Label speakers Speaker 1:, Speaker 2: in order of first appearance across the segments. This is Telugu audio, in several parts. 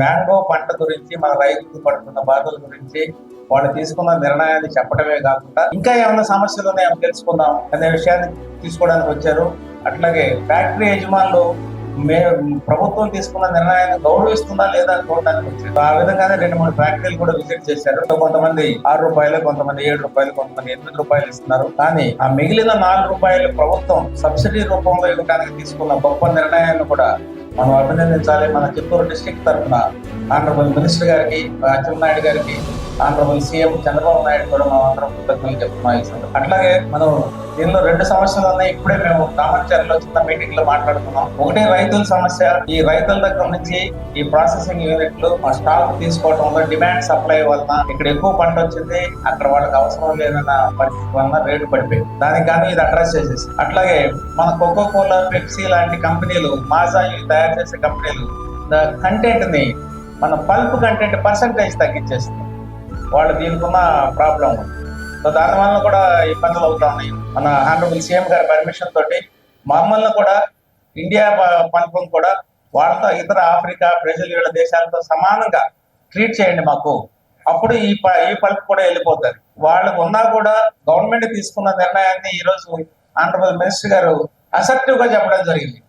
Speaker 1: మ్యాంగో పంట గురించి మన రైతులు పడుతున్న బాధల గురించి వాళ్ళు తీసుకున్న నిర్ణయాన్ని చెప్పడమే కాకుండా ఇంకా ఏమైనా సమస్యలు ఉన్నాయో తెలుసుకుందాం అనే విషయాన్ని తీసుకోవడానికి వచ్చారు. అట్లాగే ఫ్యాక్టరీ యజమానులు మే ప్రభుత్వం తీసుకున్న నిర్ణయాన్ని గౌరవిస్తుందా లేదా చూడడానికి వచ్చారు. ఆ విధంగానే రెండు మూడు ఫ్యాక్టరీలు కూడా విజిట్ చేశారు. కొంతమంది ఆరు రూపాయలు కొంతమంది ఏడు రూపాయలు కొంతమంది ఎనిమిది రూపాయలు ఇస్తున్నారు. కానీ ఆ మిగిలిన నాలుగు రూపాయలు ప్రభుత్వం సబ్సిడీ రూపంలో ఇవ్వడానికి తీసుకున్న గొప్ప నిర్ణయాన్ని కూడా మనం అభినందించాలి. మన చిత్తూరు డిస్టిక్ తరఫున ఆనరబుల్ మినిస్టర్ గారికి అచ్చెన్నాయుడు గారికి ఆనరబుల్ సీఎం చంద్రబాబు నాయుడు కూడా మనం అందరం కృతజ్ఞతలు చెప్తున్నాం అట్లాగే మనం దీనిలో రెండు సమస్యలు ఉన్నాయి. ఇప్పుడే మేము కామర్చర్లో చిన్న మీటింగ్లో మాట్లాడుతున్నాం ఒకటే రైతుల సమస్య. ఈ రైతుల దగ్గర నుంచి ఈ ప్రాసెసింగ్ యూనిట్లు ఆ స్టాక్ తీసుకోవడంలో డిమాండ్ సప్లై వలన ఇక్కడ ఎక్కువ పంట వచ్చింది. అక్కడ వాళ్ళకి అవసరం లేదన్న పరిస్థితి వలన రేటు పడిపోయింది. దానికి కానీ ఇది అడ్రస్ చేసేసి. అట్లాగే మన కోకో కోలా పెప్సీ లాంటి కంపెనీలు మాజా ఇవి తయారు చేసే కంపెనీలు కంటెంట్ని మన పల్ప్ కంటెంట్ పర్సంటేజ్ తగ్గించేస్తుంది. వాళ్ళు దీనికి ఉన్న ప్రాబ్లం ఉంది. సో దాని కూడా ఇబ్బందులు అవుతా ఉన్నాయి. మన ఆనరబుల్ సీఎం గారి పర్మిషన్ తోటి మమ్మల్ని కూడా ఇండియా పల్పును కూడా వాళ్ళతో ఇతర ఆఫ్రికా బ్రెజిల్ వీళ్ళ దేశాలతో సమానంగా ట్రీట్ చేయండి మాకు. అప్పుడు ఈ ప- ఈ పల్ప్ కూడా వెళ్ళిపోతుంది. వాళ్ళకు ఉన్నా కూడా గవర్నమెంట్ తీసుకున్న నిర్ణయాన్ని ఈ రోజు ఆనరబుల్ మినిస్టర్ గారు అసెప్టివ్గా చెప్పడం జరిగింది.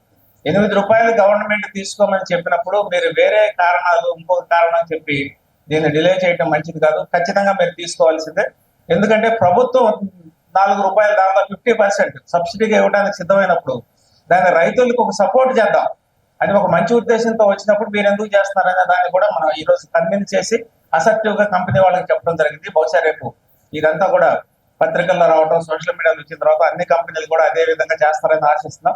Speaker 1: ఎనిమిది రూపాయలు గవర్నమెంట్ తీసుకోమని చెప్పినప్పుడు మీరు వేరే కారణాలు ఇంకొక కారణం చెప్పి దీన్ని డిలే చేయడం మంచిది కాదు. ఖచ్చితంగా మీరు తీసుకోవాల్సిందే. ఎందుకంటే ప్రభుత్వం నాలుగు రూపాయలు దాంట్లో ఫిఫ్టీ పర్సెంట్ సబ్సిడీగా ఇవ్వడానికి సిద్ధమైనప్పుడు దాన్ని రైతులకు ఒక సపోర్ట్ చేద్దాం. అని ఒక మంచి ఉద్దేశంతో వచ్చినప్పుడు మీరు ఎందుకు చేస్తున్నారనే దాన్ని కూడా మనం ఈ రోజు కన్విన్స్ చేసి అసెప్టివ్గా కంపెనీ వాళ్ళకి చెప్పడం జరిగింది. బహుశా రేపు ఇదంతా కూడా పత్రికల్లో రావడం సోషల్ మీడియాలో వచ్చిన తర్వాత అన్ని కంపెనీలు కూడా అదే విధంగా చేస్తారని ఆశిస్తున్నాం.